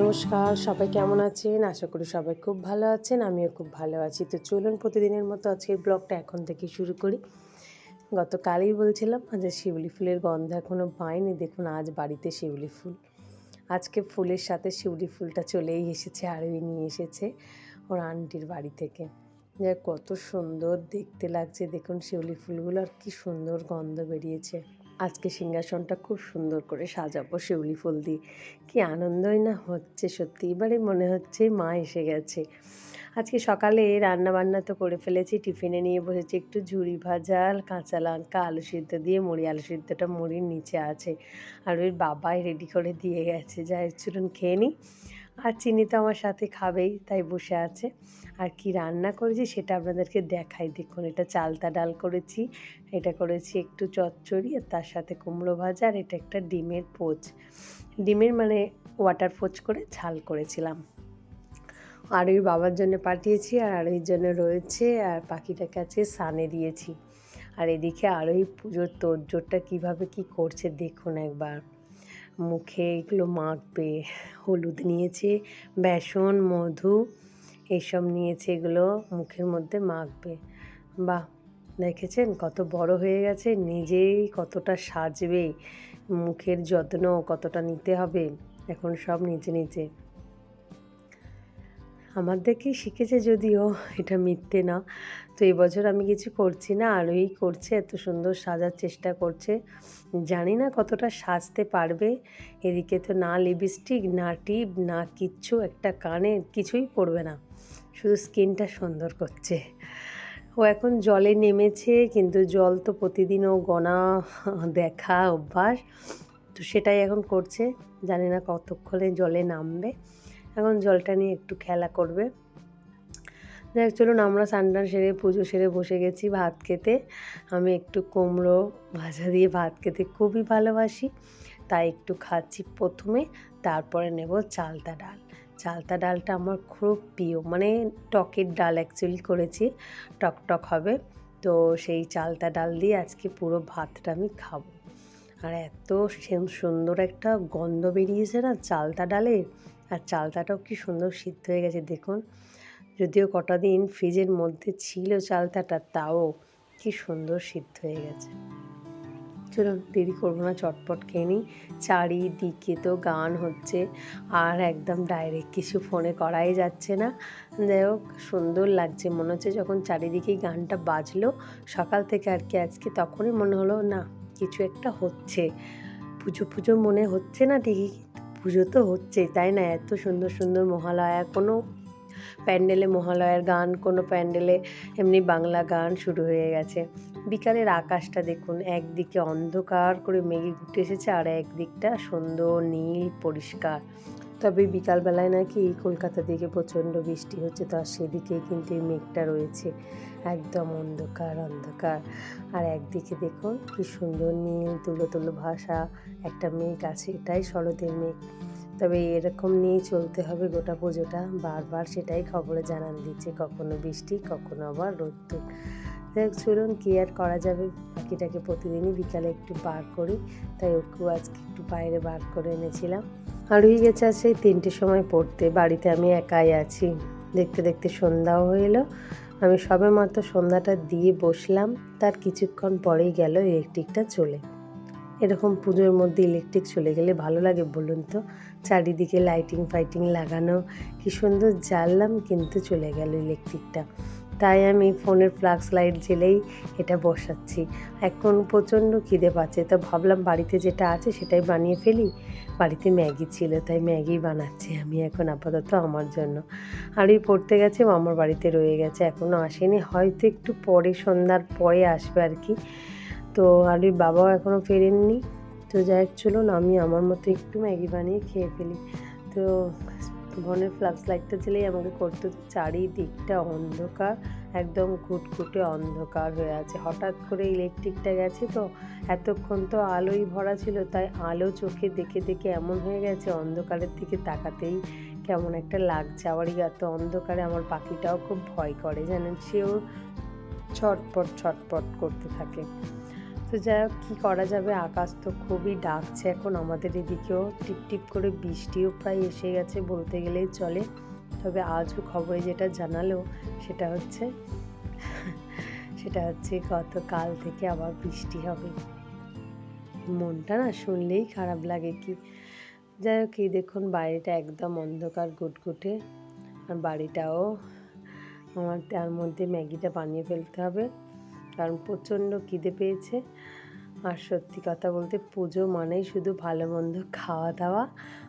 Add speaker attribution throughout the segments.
Speaker 1: নমস্কার, সবাই কেমন আছেন? আশা করি সবাই খুব ভালো আছেন, আমিও খুব ভালো আছি। তো চলুন প্রতিদিনের মতো আজকের ব্লগটা এখন থেকে শুরু করি। গতকালই বলছিলাম যে শিউলি ফুলের গন্ধ এখনও পাইনি, দেখুন আজ বাড়িতে শিউলি ফুল। আজকে ফুলের সাথে শিউলি ফুলটা চলেই এসেছে, আরোই নিয়ে এসেছে ওর আন্টির বাড়ি থেকে। যে কত সুন্দর দেখতে লাগছে, দেখুন শিউলি ফুলগুলো আর কি সুন্দর গন্ধ বেরিয়েছে। আজকে সিংহাসনটা খুব সুন্দর করে সাজাবো, শিউলি ফুল দিয়ে। কি আনন্দই না হচ্ছে সত্যি। এবারে মনে হচ্ছে মা এসে গেছে। আজকে সকালে রান্না বান্না তো করে ফেলেছি, টিফিনে নিয়ে বসেছি একটু ঝুড়ি ভাজা, কাঁচা লঙ্কা, আলু সিদ্ধ দিয়ে মুড়ি। আলু সিদ্ধটা মুড়ির নিচে আছে। আর ওই বাবাই রেডি করে দিয়ে গেছে। যাই চলুন খেয়ে নিই আর চিনি তো আমার সাথে খাবেই, তাই বসে আছে। আর কি রান্না করেছি সেটা আপনাদেরকে দেখাই। দেখুন, এটা চালতা ডাল করেছি, এটা করেছি একটু চচ্চড়ি আর তার সাথে কুমড়ো ভাজা আর এটা একটা ডিমের পোচ। ডিমের মানে ওয়াটার পোচ করে ঝাল করেছিলাম। আর ওই বাবার জন্য পাঠিয়েছি আর ওই জন্য রয়েছে আর পাখিটাকে আছে সানে দিয়েছি। আর এদিকে আরোহী পুজোর তোড়জোড়টা কীভাবে কি করছে দেখুন একবার। মুখে এগুলো মাখবে, হলুদ নিয়েছে, বেসন, মধু এইসব নিয়েছে এগুলো মুখের মধ্যে মাখবে। বা দেখেছেন কত বড় হয়ে গেছে, নিজেই কতটা সাজবে, মুখের যত্ন কতটা নিতে হবে, এখন সব নিচে নিচে আমার দেখেই শিখেছে যদিও, এটা মিথ্যে না। তো এবছর আমি কিছু করছি না আরোই করছে, এত সুন্দর সাজার চেষ্টা করছে। জানি না কতটা সাজতে পারবে। এদিকে তো না লিপস্টিক না টিপ, না কিচ্ছু, একটা কানে কিছুই পড়বে না। শুধু স্কিনটা সুন্দর করছে। ও এখন জলে নেমেছে, কিন্তু জল তো প্রতিদিনও গনা, দেখা অভ্যাস। তো সেটাই এখন করছে। জানি না কতক্ষণে জলে নামবে। এখন জলটা নিয়ে একটু খেলা করবে। যাই চলুন আমরা স্নান সেরে, পুজো সেরে বসে গেছি ভাত খেতে। আমি একটু কুমড়ো ভাজা দিয়ে ভাত খেতে খুবই ভালোবাসি, তাই একটু খাচ্ছি প্রথমে, তারপরে নেব চালতা ডাল। চালতা ডালটা আমার খুব প্রিয় মানে টকের ডাল অ্যাকচুয়ালি করেছি, টক টক হবে। তো সেই চালতা ডাল দিয়ে আজকে পুরো ভাতটা আমি খাব। আর এত সুন্দর একটা গন্ধ বেরিয়েছে না চালতা ডালের। আর চালতাটাও কি সুন্দর সিদ্ধ হয়ে গেছে, দেখুন। যদিও কটা দিন ফ্রিজের মধ্যে ছিল চালতাটা, তাও কি সুন্দর সিদ্ধ হয়ে গেছে। চলুন, দেরি করব না, চটপট খেয়ে নিই। চারিদিকে তো গান হচ্ছে, আর একদম ডাইরেক্ট কিছু ফোনে করাই যাচ্ছে না। যাই হোক, সুন্দর লাগছে, মনে হচ্ছে যখন চারিদিকেই গানটা বাজলো, সকাল থেকে আর কি আজকে তখনই মনে হলো, না, কিছু একটা হচ্ছে। পুজো পুজো মনে হচ্ছে না ঠিকই পুজো তো হচ্ছেই তাই না? এত সুন্দর সুন্দর মহালয়া, কোনো প্যান্ডেলে মহালয়ার গান, কোনো প্যান্ডেলে এমনি বাংলা গান শুরু হয়ে গেছে। বিকালের আকাশটা দেখুন, একদিকে অন্ধকার করে মেঘে ঘুটে এসেছে আর একদিকটা সুন্দর, নীল, পরিষ্কার। তবে বিকালবেলায় নাকি কলকাতা দিকে প্রচণ্ড বৃষ্টি হচ্ছে, তো আর সেদিকেই কিন্তু এই মেঘটা রয়েছে। একদম অন্ধকার অন্ধকার। আর একদিকে দেখুন কি সুন্দর নীল তুলো তুলো ভাষা একটা মেঘ আছে, এটাই শরতের মেঘ। তবে এরকম নিয়েই চলতে হবে গোটা পুজোটা। বারবার সেটাই খবরে জানান দিচ্ছে, কখনো বৃষ্টি, কখনো আবার রোদ্দুর। দেখ চলুন কি আর করা যাবে? পাখিটাকে প্রতিদিনই বিকালে একটু বার করি। তাই ওকেও আজকে একটু বাইরে বার করে এনেছিলাম। আর হয়ে গেছে আছে তিনটের সময় পড়তে। বাড়িতে আমি একাই আছি। দেখতে দেখতে সন্ধ্যাও এলো। আমি সবে মাত্র সন্ধ্যাটা দিয়ে বসলাম। তার কিছুক্ষণ পরেই গেল ইলেকট্রিকটা চলে। এরকম পুজোর মধ্যে ইলেকট্রিক চলে গেলে ভালো লাগে বলুন তো? চারিদিকে লাইটিং ফাইটিং লাগানো। কি সুন্দর জ্বাললাম, কিন্তু চলে গেল ইলেকট্রিকটা। তাই আমি ফোনের ফ্লাক্স লাইট জেলেই এটা বসাচ্ছি। এখন প্রচণ্ড খিদে পাচ্ছে, তো ভাবলাম বাড়িতে যেটা আছে সেটাই বানিয়ে ফেলি। বাড়িতে ম্যাগি ছিল, তাই ম্যাগি বানাচ্ছি আমি এখন আপাতত আমার জন্য। আর ওই পড়তে গেছে আমার বাড়িতে রয়ে গেছে, এখনও আসেনি, হয়তো একটু পরে, সন্ধ্যার পরে আসবে আর কি। তো আলির বাবাও এখনও ফেরেননি। তো যাই হোক, চলুন, আমি আমার মতো একটু ম্যাগি বানিয়ে খেয়ে ফেলি। তো ফোনের ফ্লাক্স লাইটটা জ্বেলেই আমাকে করতে চারিদিকটা অন্ধকার, একদম ঘুটঘুটে অন্ধকার হয়ে আছে। হঠাৎ করে ইলেকট্রিকটা গেছে তো, এতক্ষণ তো আলোই ভরা ছিল, তাই আলো চোখে দেখে দেখে এমন হয়ে গেছে, অন্ধকারের দিকে তাকাতেই কেমন একটা লাগছে। আবারই এত অন্ধকারে আমার পাখিটাও খুব ভয় করে, জানেন, সেও ছটপট ছটপট করতে থাকে। তো যাই হোক কী করা যাবে, আকাশ তো খুবই ডাকছে এখন আমাদের এদিকেও। টিপ টিপ করে বৃষ্টিও প্রায় এসে গেছে বলতে গেলেই চলে। তবে আজও খবরে যেটা জানালো সেটা হচ্ছে সেটা হচ্ছে গতকাল থেকে আবার বৃষ্টি হবে। মনটা না শুনলেই খারাপ লাগে কি। যাই হোক, এই দেখুন বাইরেটা একদম অন্ধকার গুটগুটে। আর বাড়িটাও আমার তার মধ্যে ম্যাগিটা বানিয়ে ফেলতে হবে। কারণ প্রচণ্ড খিদে পেয়েছে। আর সত্যি কথা বলতে পুজো মানেই শুধু ভালো মন্দ খাওয়া দাওয়া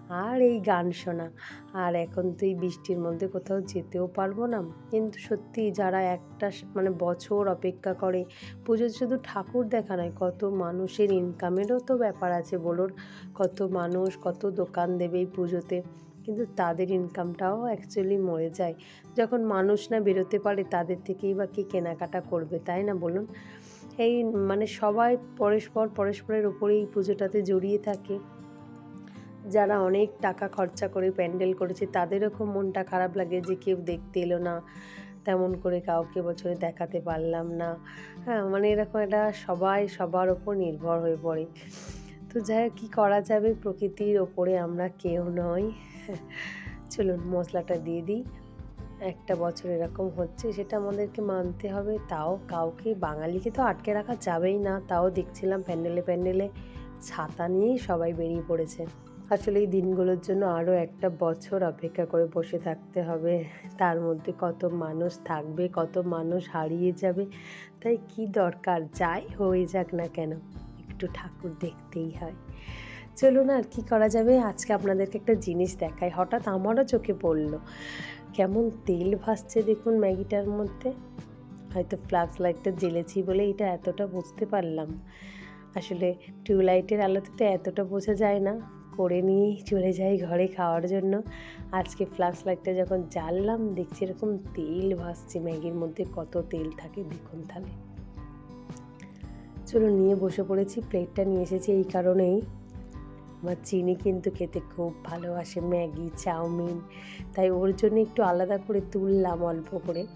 Speaker 1: আর এই গান শোনা। আর এখন তো এই বৃষ্টির মধ্যে কোথাও যেতেও পারব না। কিন্তু সত্যি যারা একটা মানে বছর অপেক্ষা করে পুজো শুধু ঠাকুর দেখা নয়, কত মানুষের ইনকামেরও তো ব্যাপার আছে বলুন। কত মানুষ, কত দোকান দেবে এই পুজোতে। কিন্তু তাদের ইনকামটাও অ্যাকচুয়ালি মরে যায়। যখন মানুষ না বেরোতে পারে, তাদের থেকেই বা কি কেনাকাটা করবে, তাই না বলুন? এই মানে সবাই পরস্পর পরস্পরের উপরে এই পুজোটাতে জড়িয়ে থাকে। যারা অনেক টাকা খরচা করে প্যান্ডেল করেছে, তাদেরও খুব মনটা খারাপ লাগে যে কেউ দেখতে এলো না। তেমন করে কাউকে বছরে দেখাতে পারলাম না। হ্যাঁ মানে এরকম একটা সবাই সবার ওপর নির্ভর হয়ে পড়ে। তো যাই কী করা যাবে? প্রকৃতির ওপরে আমরা কেউ নই। চলুন, মশলাটা দিয়ে দিই। একটা বছর এরকম হচ্ছে, সেটা আমাদেরকে মানতে হবে। তাও কাউকে, বাঙালিকে তো আটকে রাখা যাবেই না। তাও দেখছিলাম প্যান্ডেলে প্যান্ডেলে ছাতা নিয়েই সবাই বেরিয়ে পড়েছে। আসলে এই দিনগুলোর জন্য আরও একটা বছর অপেক্ষা করে বসে থাকতে হবে। তার মধ্যে কত মানুষ থাকবে, কত মানুষ হারিয়ে যাবে, তাই কি দরকার? যাই হয়ে যাক না কেন, একটু ঠাকুর দেখতেই হয়। চলুন আর কি করা যাবে? আজকে আপনাদেরকে একটা জিনিস দেখাই। হঠাৎ আমারও চোখে পড়ল। কেমন তেল ভাসছে দেখুন ম্যাগিটার মধ্যে। হয়তো ফ্লাক্স লাইটটা জ্বেলেছি বলে এটা এতটা বুঝতে পারলাম। আসলে টিউবলাইটের আলোতে তো এতটা বোঝা যায় না। করে নিয়েই চলে যাই ঘরে খাওয়ার জন্য। আজকে ফ্লাক্স লাইটটা যখন জ্বাললাম, দেখছি এরকম তেল ভাসছে ম্যাগির মধ্যে। কত তেল থাকে দেখুন তাহলে। চলো নিয়ে বসে পড়েছি, প্লেটটা নিয়ে এসেছি এই কারণেই। আমার চিনি কিন্তু খেতে খুব ভালোবাসে, ম্যাগি, চাউমিন। তাই ওর জন্য একটু আলাদা করে তুললাম অল্প করে।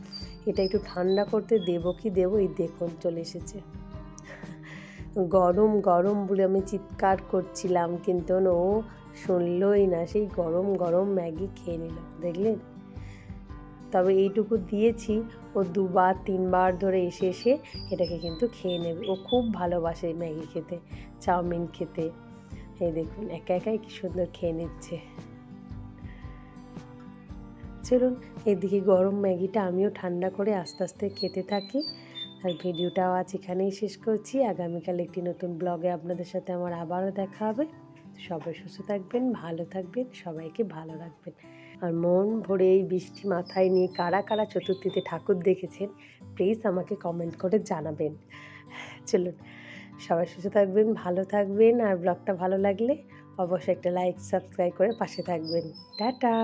Speaker 1: এটা একটু ঠান্ডা করতে দেবো কি দেবো? এই দেখুন, চলে এসেছে। গরম গরম বলে আমি চিৎকার করছিলাম, কিন্তু ও শুনলই না। সেই গরম গরম ম্যাগি খেয়ে নিল, দেখলেন? তবে এইটুকু দিয়েছি। ও দুবার, তিনবার ধরে এসে এসে এটাকে কিন্তু খেয়ে নেবে। ও খুব ভালোবাসে ম্যাগি খেতে, চাউমিন খেতে। এই দেখুন, একা একাই কি সুন্দর খেয়ে নিচ্ছে। চলুন, এদিকে গরম ম্যাগিটা আমিও ঠান্ডা করে আস্তে আস্তে খেতে থাকি। আর ভিডিওটাও আজ এখানেই শেষ করছি। আগামীকাল একটি নতুন ব্লগে আপনাদের সাথে আমার আবারও দেখা হবে। সবাই সুস্থ থাকবেন, ভালো থাকবেন, সবাইকে ভালো রাখবেন। আর মন ভরে এই বৃষ্টি মাথায় নিয়ে কারা কারা চতুর্থীতে ঠাকুর দেখেছেন প্লিজ আমাকে কমেন্ট করে জানাবেন। চলুন। সবাই সুস্থ থাকবেন, ভালো থাকবেন আর ব্লগটা ভালো লাগলে অবশ্যই একটা লাইক সাবস্ক্রাইব করে পাশে থাকবেন। টাটা!